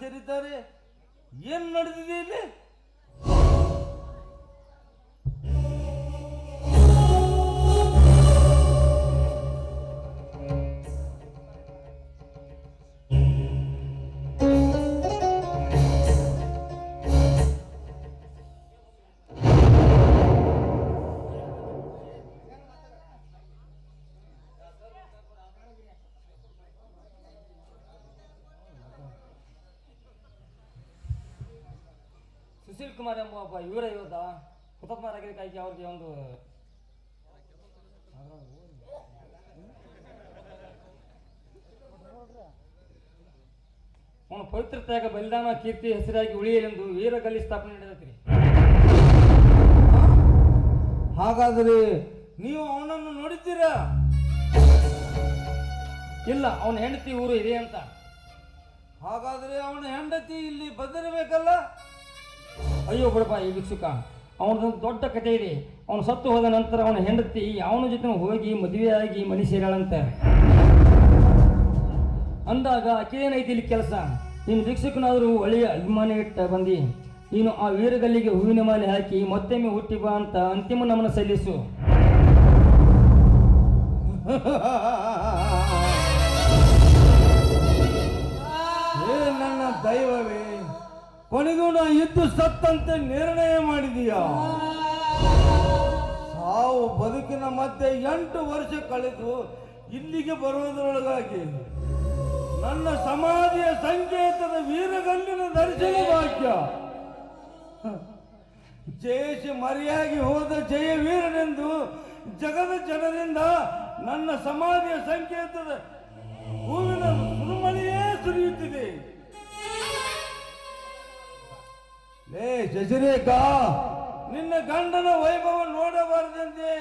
ಸೇರಿದ್ದಾರೆ. ಏನು ನಡೆದಿದೆ ಇಲ್ಲಿ? ಕುಮಾರ್ ಇವರೇ ಇವತ್ತ ಹುತಾತ್ಮರಾಗಿದ್ದಕ್ಕಾಗಿ ಅವ್ರಿಗೆ ಒಂದು ಅವನ ಪವಿತ್ರತೆಯಾಗ ಬಲಿದಾನ, ಕೀರ್ತಿ, ಹೆಸರಾಗಿ ಉಳಿಯಲೆಂದು ವೀರಗಲ್ಲಿ ಸ್ಥಾಪನೆ ನಡೆದೈತ್ರಿ. ಹಾಗಾದರೆ ನೀವು ಅವನನ್ನು ನೋಡಿದ್ದೀರ? ಇಲ್ಲ, ಅವನ ಹೆಂಡತಿ ಊರು ಇದೆ ಅಂತ. ಹಾಗಾದ್ರೆ ಅವನ ಹೆಂಡತಿ ಇಲ್ಲಿ ಬಂದಿರಬೇಕಲ್ಲ? ಅಯ್ಯೋ ಬಿಡಪ್ಪ, ಈ ಭಿಕ್ಷುಕ. ಅವನದೊಂದು ದೊಡ್ಡ ಕಥೆ ಇದೆ. ಅವನು ಸತ್ತು ಹೋದ ನಂತರ ಅವನ ಹೆಂಡತಿ ಅವನ ಜೊತೆ ಹೋಗಿ ಮದುವೆಯಾಗಿ ಮನೆ ಸೇರಾಳಂತೆ ಅಂದಾಗ ಆಕೆಯೇನೈತಿ ಇಲ್ಲಿ ಕೆಲಸ. ನೀನು ಭಿಕ್ಷುಕನಾದರೂ ಒಳ್ಳೆಯ ಅಭಿಮಾನ ಇಟ್ಟ ಬಂದಿ. ನೀನು ಆ ವೀರಗಲ್ಲಿಗೆ ಹೂವಿನ ಮಾಲೆ ಹಾಕಿ ಮತ್ತೊಮ್ಮೆ ಹುಟ್ಟಿ ಬಾ ಅಂತ ಅಂತಿಮ ನಮನ ಸಲ್ಲಿಸು. ನನ್ನ ದೈವವೇ ಕೊನೆಗೂ ನಾ ಇದ್ದು ಸತ್ತಂತೆ ನಿರ್ಣಯ ಮಾಡಿದೀಯ? ಸಾವು ಬದುಕಿನ ಮಧ್ಯೆ ಎಂಟು ವರ್ಷ ಕಳೆದು ಇಲ್ಲಿಗೆ ಬರುವುದರೊಳಗಾಗಿ ನನ್ನ ಸಮಾಧಿಯ ಸಂಕೇತದ ವೀರಗಂಡಿನ ದರ್ಶನ ಭಾಗ್ಯ. ಜಯಿಸಿ ಮರೆಯಾಗಿ ಹೋದ ಜಯ ವೀರನೆಂದು ಜಗದ ಜನರಿಂದ ನನ್ನ ಸಮಾಧಿಯ ಸಂಕೇತದ ಹೂವಿನ ಸುರುಮಳೆಯೇ ಸುರಿಯುತ್ತಿದೆ. ಲೇ ಶಶಿರೇಖ ನಿನ್ನ ಗಂಡನ ವೈಭವ ನೋಡಬಾರದಂತೆ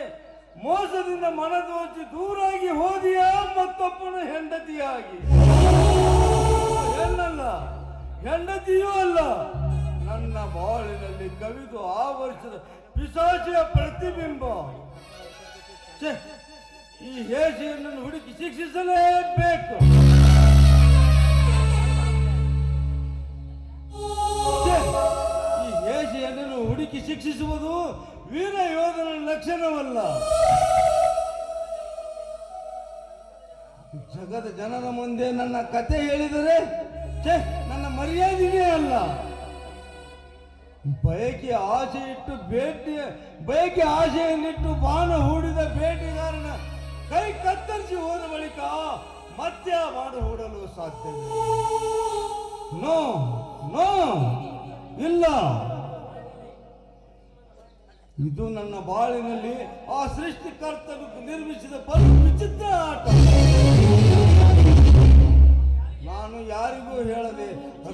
ಮೋಸದಿಂದ ಮನದೋಚಿ ದೂರಾಗಿ ಹೋದಿಯಾ ಮತ್ತೊಬ್ಬನ ಹೆಂಡತಿಯಾಗಿ? ಹೆಣ್ಣಲ್ಲ ಹೆಂಡತಿಯೂ ಅಲ್ಲ. ನನ್ನ ಬಾಳಿನಲ್ಲಿ ಕವಿದು ಆ ವರ್ಷದ ಪ್ರತಿಬಿಂಬ. ಛೆ, ಈ ಹೇಸಿಯನ್ನು ಹುಡುಕಿ ಶಿಕ್ಷಿಸಲೇಬೇಕು. ಛೆ, ಈ ಹುಡುಕಿ ಶಿಕ್ಷಿಸುವುದು ವೀರ ಯೋಧನ ಲಕ್ಷಣವಲ್ಲ. ಜಗದ ಜನರ ಮುಂದೆ ನನ್ನ ಕತೆ ಹೇಳಿದರೆ ನನ್ನ ಮರ್ಯಾದೆಯೇ ಅಲ್ಲ. ಬಯಕೆ ಆಸೆ ಇಟ್ಟು ಬೇಟೆ ಬಯಕೆ ಆಸೆಯನ್ನಿಟ್ಟು ಬಾಣ ಹೂಡಿದ ಬೇಟೆಗಾರನ ಕೈ ಕತ್ತರಿಸಿ ಹೋದ ಬಳಿಕ ಮತ್ತೆ ಆ ಬಾಣ ಹೂಡಲು ಸಾಧ್ಯ ನೋ ನೋ, ಇಲ್ಲ. ಇದು ನನ್ನ ಬಾಳಿನಲ್ಲಿ ಆ ಸೃಷ್ಟಿಕರ್ತನು ನಿರ್ಮಿಸಿದ ಬಲು ವಿಚಿತ್ರ ಆಟ. ನಾನು ಯಾರಿಗೂ ಹೇಳದೆ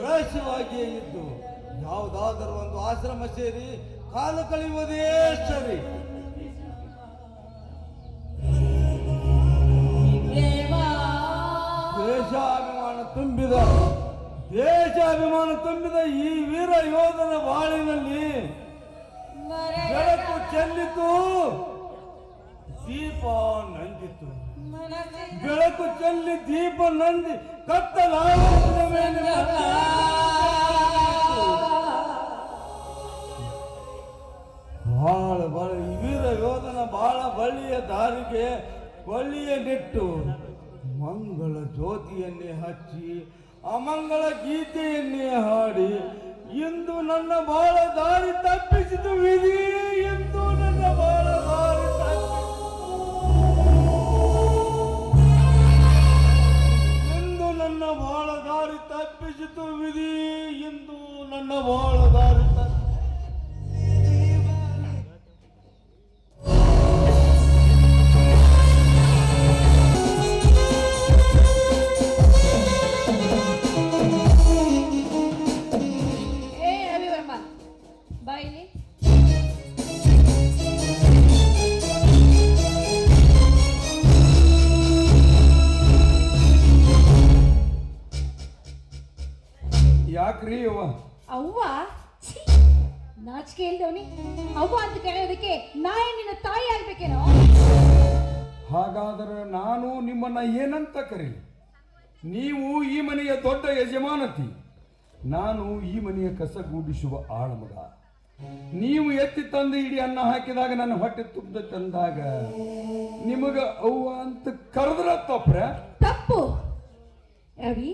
ರಹಸ್ಯವಾಗಿಯೇ ಇದ್ದು, ಯಾವುದಾದರೂ ಒಂದು ಆಶ್ರಮ ಸೇರಿ ಕಾಲ ಕಳೆಯುವುದೇ ಸರಿ. ದೇಶಾಭಿಮಾನ ತುಂಬಿದ ದೇಶಾಭಿಮಾನ ತುಂಬಿದ ಈ ವೀರ ಯೋಧನ ಬಾಳಿನಲ್ಲಿ ಬೆಳಕು ಚೆಲ್ಲಿತು. ದೀಪ ನಂದಿತು. ಬೆಳಕು ಚೆಲ್ಲಿ ದೀಪ ನಂದಿ ಕತ್ತಲಾದ ಬಹಳ ಬಹಳ ಬಾಳ ಬಳ ಈ ವೀರ ಯೋಧನ ಬಾಳ ಬಳ್ಳಿಯ ದಾರಿಗೆ ಬಳ್ಳಿಯ ನೆಟ್ಟು ಮಂಗಳ ಜ್ಯೋತಿಯನ್ನೇ ಹಚ್ಚಿ, ಅಮಂಗಳ ಗೀತೆಯನ್ನೇ ಹಾಡಿ ಇಂದು ನನ್ನ ಬಾಳ ದಾರಿ ತಪ್ಪಿಸಿತು ವಿಧಿ ಎಂದು ನನ್ನ ಬಾಳ ದಾರಿ ಎಂದು ನನ್ನ ಬಾಳ ದಾರಿ ತಪ್ಪಿಸಿತು ವಿಧಿ ಎಂದು ನನ್ನ ಬಾಳ ದಾರಿ ತಪ್ಪಿಸಿತು ಕರೀಲಿ. ನೀವು ಈ ಮನೆಯ ದೊಡ್ಡ ಯಜಮಾನತಿ. ನಾನು ಈ ಮನೆಯ ಕಸ ಗೂಡಿಸುವ ಆಳಮಗ ನೀವು ಎತ್ತಿ ತಂದು ಇಡೀ ಅನ್ನ ಹಾಕಿದಾಗ ನನ್ನ ಹೊಟ್ಟೆ ತುಂಬ ತಂದಾಗ ನಿಮಗ ಅವ್ವ ಅಂತ ಕರೆದ್ರ ತಪ್ರ ತಪ್ಪು. ರವಿ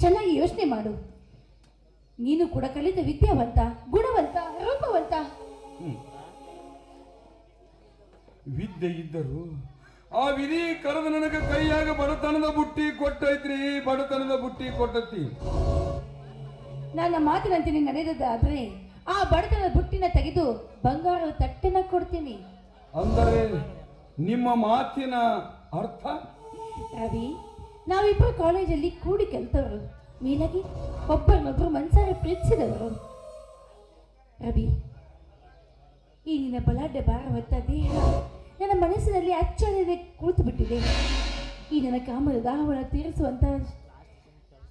ಚೆನ್ನಾಗಿ ಯೋಚನೆ ಮಾಡು. ನೀನು ಕೂಡ ಕಲಿತ ವಿದ್ಯಾವಂತ ಗುಣವಂತ ರೂಪವಂತ. ವಿದ್ಯೆ ಇದ್ದರು ಆ ವಿಧಿ ಕರೆದು ನನಗೆ ಕೈಯಾಗ ಬಡತನದ ಬುಟ್ಟಿ ಕೊಟ್ಟೈತ್ರಿ ಬಡತನದ ಬುಟ್ಟಿ ಕೊಟ್ಟತಿ. ನನ್ನ ಮಾತಿನಂತೆ ನೀನು ನಡೆದದಾದ್ರೆ ಆ ಬಡತನದ ಬುಟ್ಟಿನ ತೆಗೆದು ಬಂಗಾರದ ತಟ್ಟೆನ ಕೊಡ್ತೀನಿ. ಅಂದರೆ ನಿಮ್ಮ ಮಾತಿನ ಅರ್ಥ? ರವಿ ನಾವಿಬ್ಬರು ಕಾಲೇಜಲ್ಲಿ ಕೂಡಿ ಕಲ್ತವರು. ಮೇಲಾಗಿ ಒಬ್ಬರನ್ನೊಬ್ಬರು ಮನಸಾರ ಪ್ರೀತಿಸಿದವರು. ರವಿ ಈ ನಿನ್ನ ಬಲಾಢ್ಯ ಭಾರ ಹೊತ್ತ ದೇಹ ನನ್ನ ಮನಸ್ಸಿನಲ್ಲಿ ಅಚ್ಚರಿಯದೆ ಕುಳಿತು ಬಿಟ್ಟಿದೆ ಈ ನನ್ನ ಕಾಮದ ದಾಹವನ್ನು ತೀರಿಸುವಂತ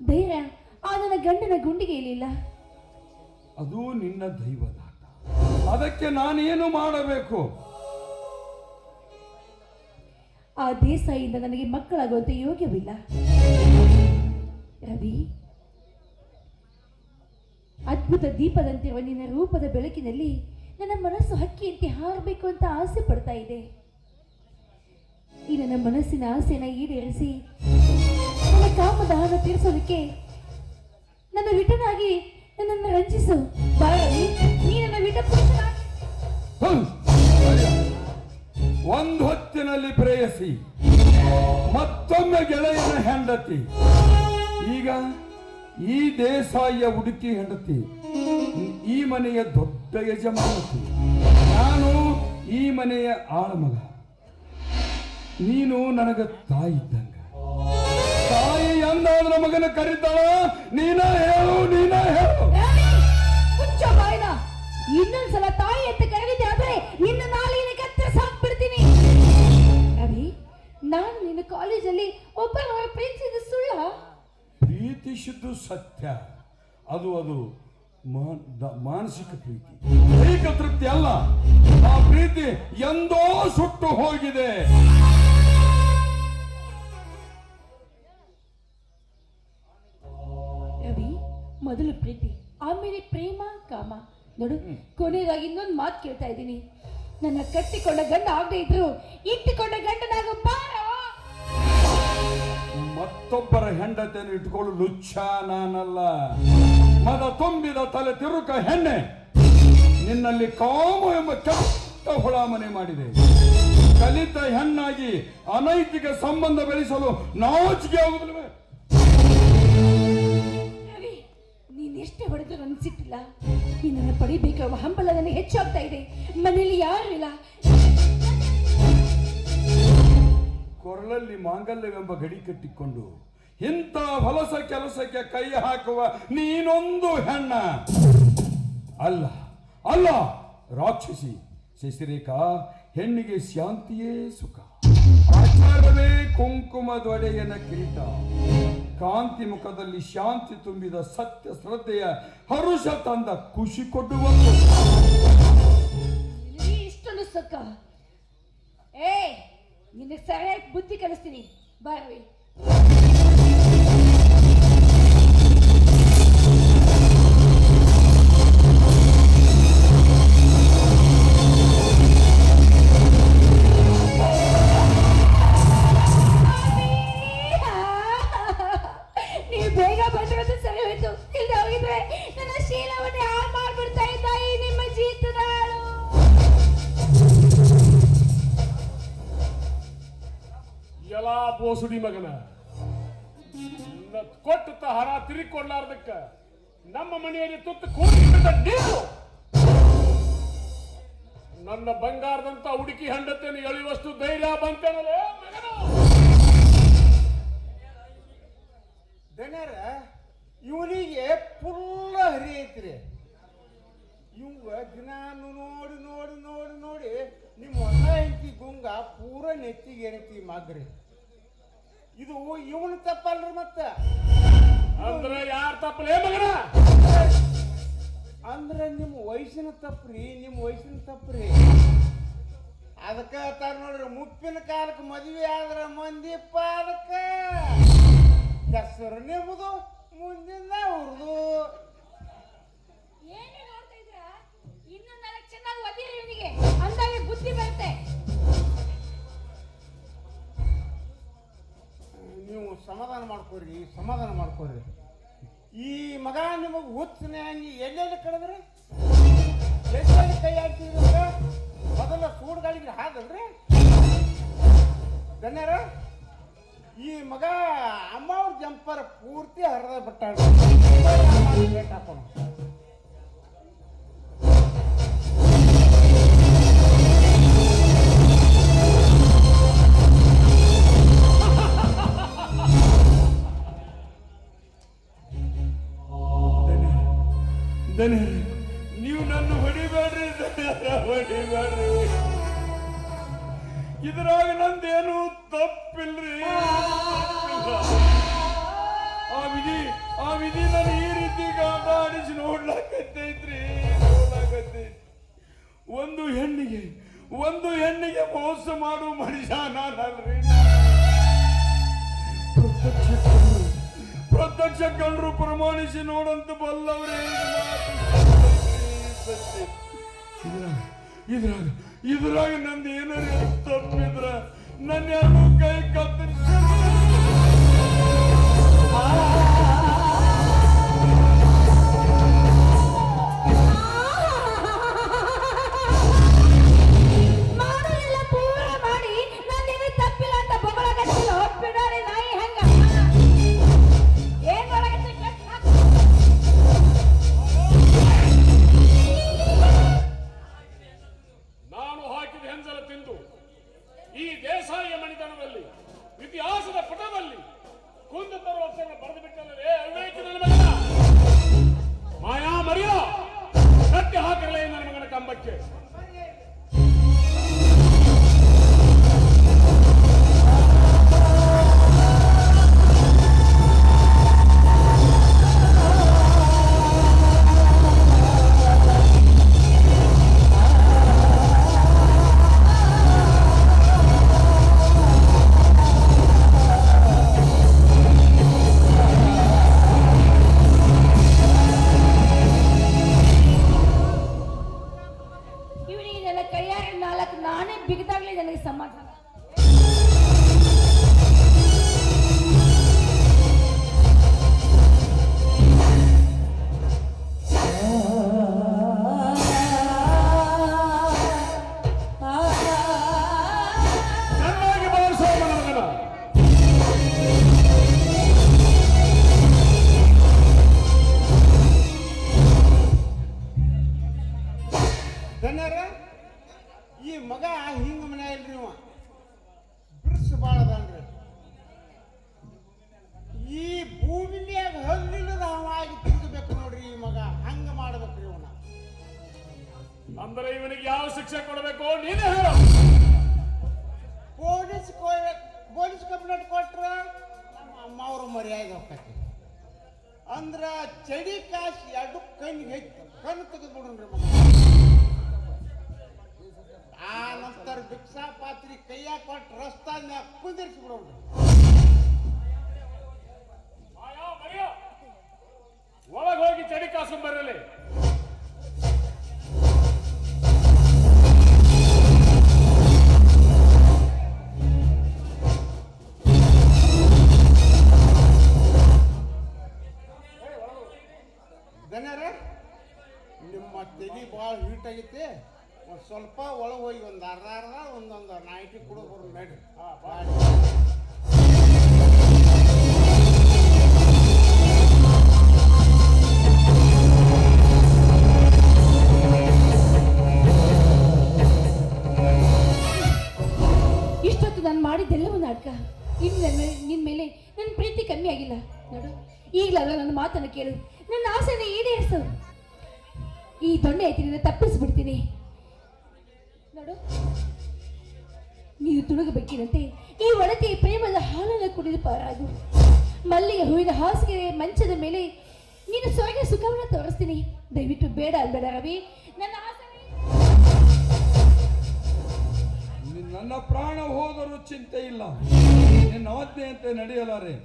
ಧೈರ್ಯ ಆ ನನ್ನ ಗಂಡನ ಗುಂಡಿಗೆ ಇರಲಿಲ್ಲ ಅದು ನಿನ್ನ ದೈವದಾಟ ಅದಕ್ಕೆ ನಾನೇನು ಮಾಡಬೇಕು? ಆ ದೇಸಾಯಿಯಿಂದ ನನಗೆ ಮಕ್ಕಳಾಗುವಂತೆ ಯೋಗ್ಯವಿಲ್ಲ. ರವಿ ಅದ್ಭುತ ದೀಪದಂತಿರುವ ನಿನ್ನ ರೂಪದ ಬೆಳಕಿನಲ್ಲಿ ನನ್ನ ಮನಸ್ಸು ಹಕ್ಕಿಯಂತೆ ಹಾರಬೇಕು ಅಂತ ಆಸೆ ಪಡ್ತಾ ಇದೆ. ಈ ನನ್ನ ಮನಸ್ಸಿನ ಆಸೆನ ಈಡೇರಿಸಿ, ನನ್ನ ಕಾಮದಾಹನ ತೀರಿಸೋದಕ್ಕೆ ನನ್ನ ವಿಟನಾಗಿ ನನ್ನನ್ನು ರಂಜಿಸು. ಬಾ ರವಿ ನೀ ನನ್ನ ಒಂದು ಹೊತ್ತಿನಲ್ಲಿ ಪ್ರೇಯಸಿ, ಮತ್ತೊಮ್ಮೆ ಗೆಳೆಯನ ಹೆಂಡತಿ. ಈಗ ಈ ದೇಸಾಯಿಯ ಹುಡುಕಿ ಹೆಂಡತಿ, ಈ ಮನೆಯ ದೊಡ್ಡ ಯಜಮಾನತಿ. ನಾನು ಈ ಮನೆಯ ಆಳಮಗ. ನೀನು ನನಗ ತಾಯಿ ಇದ್ದಂಗ. ತಾಯಿ ಎಂದಾದ್ರ ಮಗನ ಕರೀತಾಳ? ನೀನ ಹೇಳು ನೀನ ಹೇಳು. ಇನ್ನೊಂದ್ಸಲ ತಾಯಿ ಅಂತ ಕರೆದಿದ್ದೆ ಆದ್ರೆ ನಿನ್ನ ನಾಲಿನ ಕತ್ತರ ಸಾಕ್ಬಿಡ್ತೀನಿ. ಅರಿ ನಾನು ನಿನ್ನ ಕಾಲೇಜಲ್ಲಿ ಒಬ್ಬ ಪ್ರೀತಿಸಿದ ಸುಳ್ಳ? ಪ್ರೀತಿಸಿದ್ದು ಸತ್ಯ. ಅದು ಅದು ಮಾನಸಿಕ ಪ್ರೀತಿ. ದೈಹಿಕ ತೃಪ್ತಿ ಅಲ್ಲ. ಆ ಪ್ರೀತಿ ಎಂದೋ ಸುಟ್ಟು ಹೋಗಿದೆ. ನೋಡು ಕೊನೆಯದಾಗಿ ಇನ್ನೊಂದು ಮಾತು ಕೇಳ್ತಾ ಇದ್ದೀನಿ. ನನ್ನ ಕಟ್ಟಿಕೊಂಡ ಗಂಡ ಆಗದೆ ಇದ್ರು ಇಟ್ಟುಕೊಂಡ ಗಂಡನಾಗ ಬಾರ. ಮತ್ತೊಬ್ಬರ ಹೆಂಡತಿಯನ್ನು ಇಟ್ಕೊಳ್ಳು ಲುಚ್ಚ ನಾನಲ್ಲ. ಮದ ತುಂಬಿದ ತಲೆ ತಿರುಕ ಹೆಣ್ಣೆ. ನಿನ್ನಲ್ಲಿ ಕಾಮು ಎಂಬ ಕೆಟ್ಟ ಹುಳ ಮನೆ ಮಾಡಿದೆ. ಕಲಿತ ಹೆಣ್ಣಾಗಿ ಅನೈತಿಕ ಸಂಬಂಧ ಬೆಳೆಸಲು ನಾಚಿಕೆ ಆಗುವುದಿಲ್ಲವೇ? ಎಷ್ಟೇ ಹೊಡೆದ್ರು ಅನಿಸಿಟ್ಟಿಲ್ಲ. ಸಿಟ್ಟಿಲ್ಲ ನಿನ್ನನ್ನು ಪಡಿಬೇಕಾಗುವ ಹಂಬಲ ನನಗೆ ಹೆಚ್ಚಾಗ್ತಾ ಇದೆ. ಮನೆಯಲ್ಲಿ ಯಾರು ಇಲ್ಲ ಕೊರಳಲ್ಲಿ ಮಾಂಗಲ್ಯವೆಂಬ ಗಡಿ ಕಟ್ಟಿಕೊಂಡು ಇಂಥ ಹೊಲಸ ಕೆಲಸಕ್ಕೆ ಕೈ ಹಾಕುವ ನೀನೊಂದು ಹೆಣ್ಣ. ಅಲ್ಲ ಅಲ್ಲ, ರಾಕ್ಷಸಿ ಶಶಿರೇಖಾ ಹೆಣ್ಣಿಗೆ ಶಾಂತಿಯೇ ಸುಖ. ಆಚಾರವೇ ಕುಂಕುಮದೊಡೆಯನ ಕಿರೀಟ. ಕಾಂತಿ ಮುಖದಲ್ಲಿ ಶಾಂತಿ ತುಂಬಿದ ಸತ್ಯ ಶ್ರದ್ಧೆಯ ಹರುಷ ತಂದ ಖುಷಿ ಕೊಡುವ ಇಷ್ಟೊಂದು ಏ ನಿನ್ನ ಬುದ್ಧಿ ಕಲಿಸ್ತೀನಿ. ಬಾ ಬೋಸುಡಿ ಮಗನ. ಕೊಟ್ಟು ಕೊಟ್ಟ ತಿರುಗಿ ಕೊಡ್ಲಾರ್ದಕ್ಕ ನಮ್ಮ ಮನೆಯಲ್ಲಿ ತುತ್ತು ನೀನು ನನ್ನ ಬಂಗಾರದಂತ ಹುಡುಕಿ ಹಂಡತೇನೆ ಎಳೆಯುವಷ್ಟು ಧೈರ್ಯ ಬಂತೇನಲೇ ಮಗನ. ದಣ್ಯರ ಇವನಿಗೆ ಫುಲ್ ಹರಿ ಐತ್ರಿ. ಇವ ದಿನ ನೋಡಿ ನೋಡಿ ನೋಡಿ ನೋಡಿ ನಿಮ್ಮ ಹೊಸ ಹೆಂಡತಿ ಗುಂಗ ಪೂರ ನೆತ್ತಿಗೆ ಏನೈತಿ ಮಗ್ರಿ. ಇದು ಇವನು ತಪ್ಪಲ್ರಿ ಮತ್ತ? ಅಂದ್ರೆ ಯಾರು ತಪ್ಪಲೇ? ಮಗನ! ಅಂದ್ರೆ ನಿಮ್ಮ ವಯಸ್ಸಿನ ತಪ್ಪ್ರಿ ನಿಮ್ಮ ವಯಸ್ಸಿನ ತಪ್ಪ್ರಿ. ಅದಕ್ಕೆ ತಾರ ನೋಡ್ರಿ ಮುಪ್ಪಿನ ಕಾಲಕ್ಕೆ ಮದುವೆ ಆದ್ರ ಮಂದಿ ಪಾಲಕ ಹೆಸರು ನಿಮ್ಮದು ಮುಂದಿನ ಅವ್ರದು ಏನು ನೋಡ್ತಾ ಇದ್ರ ಇನ್ನೊಂದು ಚೆನ್ನಾಗಿ ಒದಿರಿ ಇವನಿಗೆ. ಅಂದಾಗ ಬುದ್ಧಿ ಬರುತ್ತೆ. ಮಾಡ್ಕೋರಿ, ಸಮಾಧಾನ ಮಾಡ್ಕೋರಿ. ಈ ಮಗ ನಿಮಗೆ ಹುಚ್ಚನೆ ಹಂಗೆ ಎಲ್ಲೆಲ್ಲಿ ಕಳೆದ್ರಿ? ಎಲ್ಲೆಲ್ಲಿ ಕೈ ಹಾಕ್ತಿದ್ರೆ ಮೊದಲ ಸೂಡ್ಗಳಿಗೆ ಹಾಗಲ್ರಿ ಧನ್ಯರ ಈ ಮಗ ಅಮ್ಮ ಅವ್ರ ಜಂಪರ್ ಪೂರ್ತಿ ಹರಿದ ಬಿಟ್ಟ ಹಾಕೋಣ ಪ್ರತ್ಯಕ್ಷ ಕಂಡ್ರು ಪ್ರಮಾಣಿಸಿ ನೋಡಂತ ಬಲ್ಲವ್ರೆ ಇದ್ರಾಗ ಇದ್ರಾಗ ನಂದು ಏನಾರ ತಪ್ಪಿದ್ರ ನನ್ನ ಯಾರು ಕೈ ಕತ್ತರಿಸಿ ಮರ್ಯಾದೆ ಹೋಗ್ತೈತಿ ಅಂದ್ರ ಚಡಿ ಕಾಶಿ ಎರಡು ಕಣ್ಣಿಗೆ ಹೆಚ್ಚು ಕಣ್ಣು ತೆಗೆದ್ಬಿಡ್ರಿ ಆ ನಂತರ ಭಿಕ್ಷಾ ಪಾತ್ರಿ ಕೈಯಾಗ ಕೊಟ್ಟು ರಸ್ತಾ ಮ್ಯಾಗ ಕುಂದಿರ್ಸಿ ಬಿಡೋಣ್ರಿ ಒಳಗೆ ಹೋಗಿ ಚಡಿ ಕಾಸು ಬರಲಿ ಸ್ವಲ್ಪ ಒಳಗೆ ಹೋಗಿ ಒಂದು ಅರ್ಧ ಅರ್ಧ ಒಂದೊಂದು ನೈಂಟಿ ಕೂಡ ಬರೋದು ನಡ್ರಿ. ಇಷ್ಟೊತ್ತು ಬೇಡ ಅಲ್ಬೇಡ ರವಿ. ನನ್ನ ಆಸೆ ನಿನ್ನ- ಪ್ರಾಣ ಹೋದರೂ ಚಿಂತೆ ಇಲ್ಲ. ನಿನ್ನ ಆಜ್ಞೆಯಂತೆ ನಡೆಯಲಾರೆ.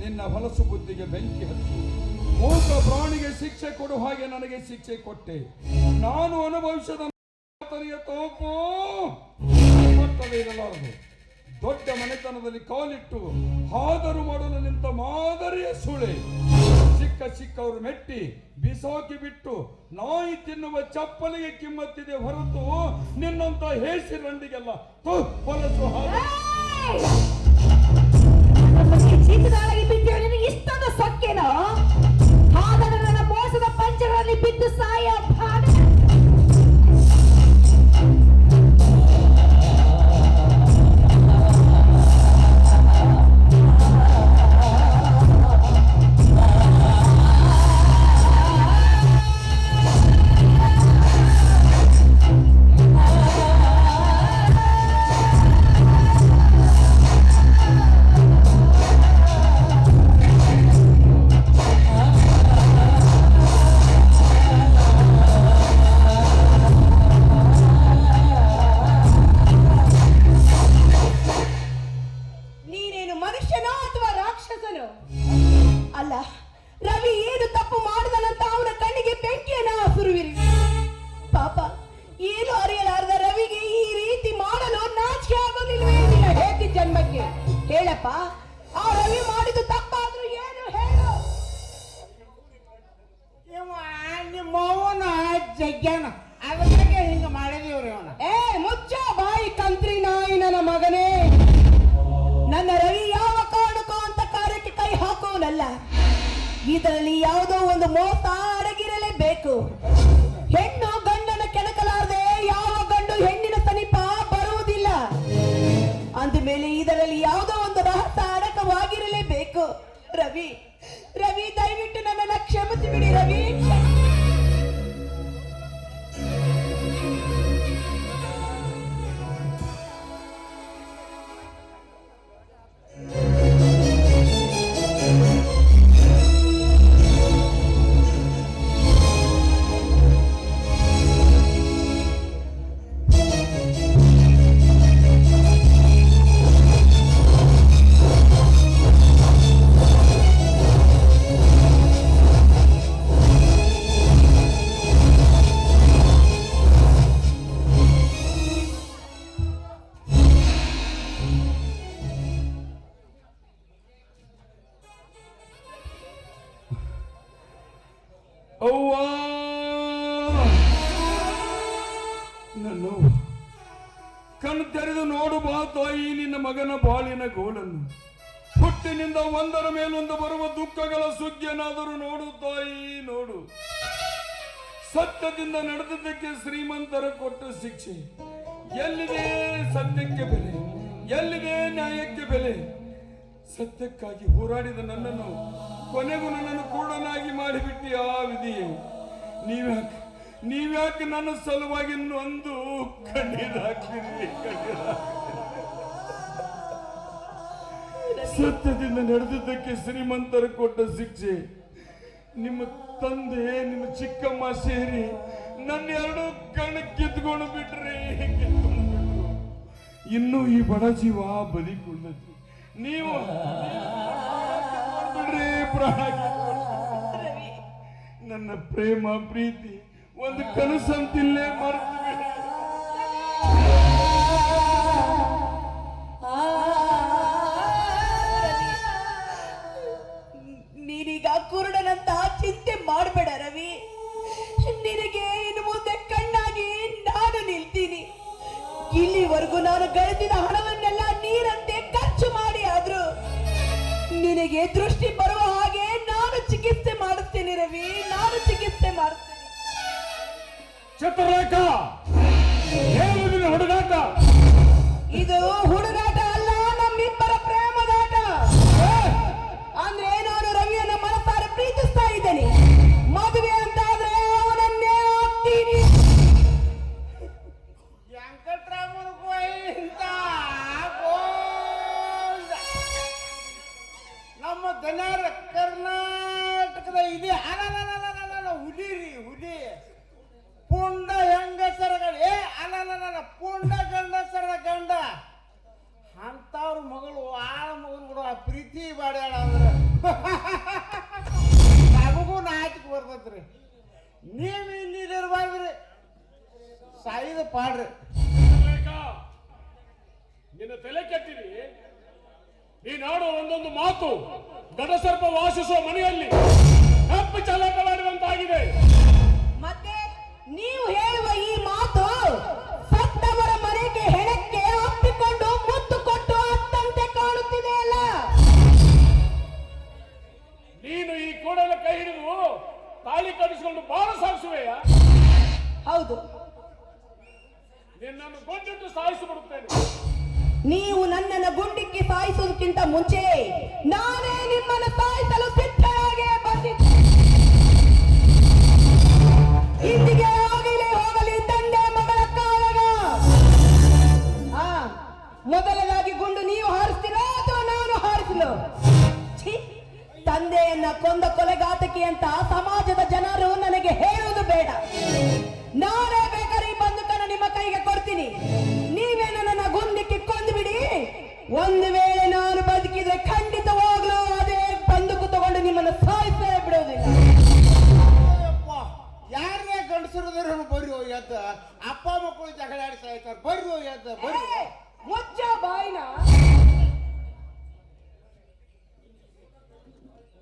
ನಿನ್ನ ಹೊಲಸು ಬುದ್ಧಿಗೆ ಬೆಂಕಿ ಹಚ್ಚು. ಮೂಕ ಪ್ರಾಣಿಗೆ ಶಿಕ್ಷೆ ಕೊಡು ಹಾಗೆ ನನಗೆ ಶಿಕ್ಷೆ ಕೊಟ್ಟೆ. ನಾನು ಅನುಭವಿಸಿದ ತೋಪು. ಇರಲಾರದು. ದೊಡ್ಡ ಮನೆತನದಲ್ಲಿ ಕಾಲಿಟ್ಟು ಹಾದರು ಮಾಡಲು ನಿಂತ ಮಾದರಿಯ ಸುಳೆ. ಚಿಕ್ಕ ಚಿಕ್ಕವರು ಮೆಟ್ಟಿ ಬಿಸಾಕಿ ಬಿಟ್ಟು ನಾಯಿ ತಿನ್ನುವ ಚಪ್ಪಲಿಗೆ ಕಿಮ್ಮತ್ತಿದೆ ಹೊರತು ನಿನ್ನಂತ ಹೇಸಿ ರಂಡಿಗೆಲ್ಲ ತು ಹೊಲಸು ಇಷ್ಟೊಂದು ಸೊಕ್ಕೇನೋ? ಹಾಗಾದ್ರೆ ನನ್ನ ಮೋಸದ ಪಂಚಗಳಲ್ಲಿ ಬಿದ್ದು ಸಾಯ ಜಗ್ಗ್ಯಾನ. ಅದಕ್ಕೆ ಹಿಂಗ ಮಾಡಿದೀವ್ರಿ ಏ, ಮುಚ್ಚ ಬಾಯಿ ಕಂತ್ರಿ ನಾಯಿ ನನ್ನ ಮಗನೇ. ನನ್ನ ರವಿ ಯಾವ ಕಾಣಕೋ ಅಂತ ಕಾರ್ಯಕ್ಕೆ ಕೈ ಹಾಕೋನಲ್ಲ. ಇದರಲ್ಲಿ ಯಾವುದೋ ಒಂದು ಮೋಸ ಹುಟ್ಟಿನಿಂದ ಒಂದರ ಮೇಲೊಂದು ಬರುವ ದುಃಖಗಳ ಸುಗ್ಗಿಯನ್ನಾದರೂ ನೋಡು ತಾಯಿ, ನೋಡು. ಸತ್ಯದಿಂದ ನಡೆದಿದ್ದಕ್ಕೆ ಶ್ರೀಮಂತರ ಕೊಟ್ಟ ಶಿಕ್ಷೆ. ಎಲ್ಲಿದೆ ಸತ್ಯಕ್ಕೆ ಬೆಲೆ? ಎಲ್ಲಿದೆ ನ್ಯಾಯಕ್ಕೆ ಬೆಲೆ? ಸತ್ಯಕ್ಕಾಗಿ ಹೋರಾಡಿದ ನನ್ನನ್ನು ಕೊನೆಗೂ ನನ್ನನ್ನು ಕೂಡನಾಗಿ ಮಾಡಿಬಿಟ್ಟಿ ಆ ವಿಧಿಯೇ. ನೀವ್ಯಾಕೆ ನೀವ್ಯಾಕೆ ನನ್ನ ಸಲುವಾಗಿ ನೊಂದು ಕಣ್ಣೀರು ಹಾಕ್ತೀರಿ ಸತ್ಯದಿಂದ ನಡೆದಿದ್ದಕ್ಕೆ ಶ್ರೀಮಂತರು ಕೊಟ್ಟ ಶಿಕ್ಷೆ. ನಿಮ್ಮ ತಂದೆ, ನಿಮ್ಮ ಚಿಕ್ಕಮ್ಮ ಸೇರಿ ನನ್ನ ಎರಡು ಕಣ್ಣು ಕಿತ್ಕೊಂಡು ಬಿಟ್ರಿ ಇನ್ನು ಈ ಬಡ ಜೀವ ಬದಿಕೊಂಡದ್ದು ನೀವು ಬಿಡ್ರಿ ನನ್ನ ಪ್ರೇಮ, ಪ್ರೀತಿ, ಒಂದು ಕನಸಂತಿಲ್ಲೇ ಮರೆತು ಬಿಡಿ ದೃಷ್ಟಿ ಬರುವ ಹಾಗೆ ನಾನು ಚಿಕಿತ್ಸೆ ಮಾಡುತ್ತೇನೆ ರವಿ. ನಾನು ಚಿಕಿತ್ಸೆ ಮಾಡುತ್ತೇನೆ. ನಿನ್ನ ಹುಡುಗಾಟ. ಇದು ಹುಡುಗಾಟ ಬೇಡ. ನಾನೇ ಬೇಕಾದ್ರೆ ಈ ಬಂದೂಕನ್ನು ನಿಮ್ಮ ಕೈಗೆ ಕೊಡ್ತೀನಿ. ನೀವೇ ನನ್ನ ಗುಂಡಿಕ್ಕಿ ಕೊಂದು ಬಿಡಿ ಒಂದು ವೇಳೆ ನಾನು ಬದುಕಿದ್ರೆ ಖಂಡಿತವಾಗ್ಲೂ ಅದೇ ಬಂದೂಕು ತಗೊಂಡು ನಿಮ್ಮನ್ನು ಸಾಯಿಸೇ ಬಿಡೋದಿಲ್ಲ. ಯಾರೇ ಗಂಡಸರದ್ರ ಬರ್ರಿ ಹೋಗಿ ಎದ್ದ ಅಪ್ಪ ಮಕ್ಕಳು ಜಗಳ ಆಡಿ ಸಾಯ್ತಾರ. ಬರ್ರಿ ಹೋಗಿ ಎದ್ದ ಬರ್ರಿ ಮುಚ್ಚ ಬಾಯಿನ.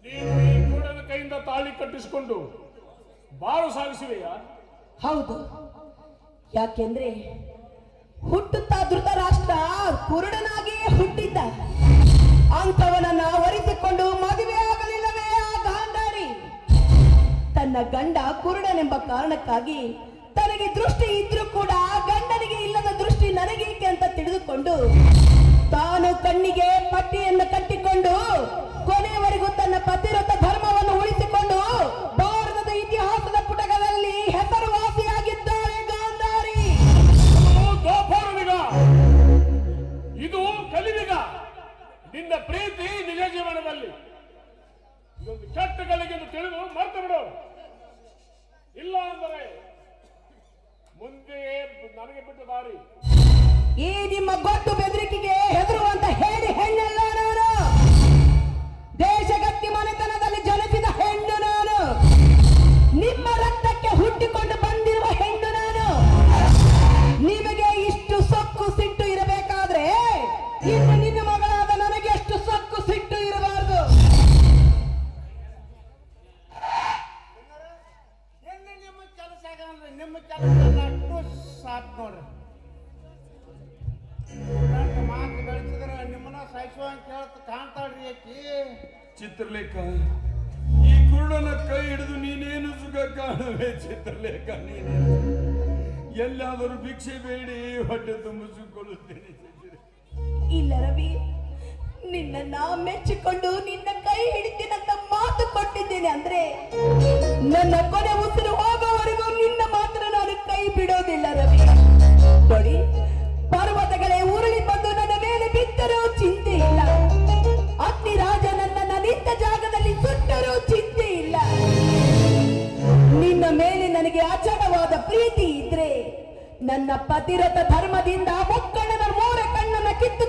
ನೀನು ಈ ಕೈಯಿಂದ ತಾಳಿ ಕಟ್ಟಿಸಿಕೊಂಡು ಬಾಳು ಸಾಗಿಸುವೆಯ ಹೌದು. ಯಾಕೆಂದ್ರೆ ಹುಟ್ಟುತ್ತಾ ಧೃತರಾಷ್ಟ್ರ ಕುರುಡನಾಗಿಯೇ ಹುಟ್ಟಿದ್ದ. ಅಂಥವನನ್ನ ವರಿಸಿಕೊಂಡು ಮದುವೆ ಆಗಲಿಲ್ಲವೇ ಆ ಗಾಂಧಾರಿ? ತನ್ನ ಗಂಡ ಕುರುಡನೆಂಬ ಕಾರಣಕ್ಕಾಗಿ ತನಗೆ ದೃಷ್ಟಿ ಇದ್ರೂ ಕೂಡ ಗಂಡನಿಗೆ ಇಲ್ಲದ ದೃಷ್ಟಿ ನನಗೇಕೆ ಅಂತ ತಿಳಿದುಕೊಂಡು ತಾನು ಕಣ್ಣಿಗೆ ಪಟ್ಟಿಯನ್ನು ಕಟ್ಟಿಕೊಂಡು ಕೊನೆಯವರೆಗೂ ತನ್ನ ಪತಿರತ ಧರ್ಮವನ್ನು ಉಳಿಸಿಕೊಂಡು ಗಳಿಗೆಂದು ತಿಳಿದು ಮರ್ತು ಬಿಡು ಇಲ್ಲ ಅಂದರೆ ಮುಂದೆ ನನಗೆ ಬಿಟ್ಟು ಬಾರಿ. ಈ ನಿಮ್ಮ ಗೊತ್ತು ಬೆದರಿಕೆಗೆ ಹೆದರುವಂತ ಹೇಳಿ ಹೆಣ್ಣಲ್ಲ ನಾನು. ದೇಶಗತ್ತಿ ಮನೆತನದಲ್ಲಿ ಜನಿಸಿದ ಹೆಣ್ಣು ನಾನು. ನಿಮ್ಮ ರಕ್ತಕ್ಕೆ ಹುಟ್ಟಿಕೊಂಡು ಭಿಕ್ಷೆ ಬೇಡಿ, ಹೊಟ್ಟೆ ತುಂಬಿಸಿಕೊಳ್ಳುತ್ತೇನೆ ಇಲ್ಲ ರವಿ, ನಿನ್ನ ನಾ ಮೆಚ್ಚಿಕೊಂಡು ನಿನ್ನ ಕೈ ಹಿಡಿತೀನಂತ ಮಾತು ಕೊಟ್ಟಿದ್ದೇನೆ ಅಂದ್ರೆ ನನ್ನ ಕೊನೆ ಉಸಿರು ಹೋಗೋವರೆಗೂ ನನ್ನ ಪತಿರಥ ಧರ್ಮದಿಂದ ಮುಕ್ಕಣ್ಣನ ಮೂರ ಕಣ್ಣನ್ನ ಕಿತ್ತು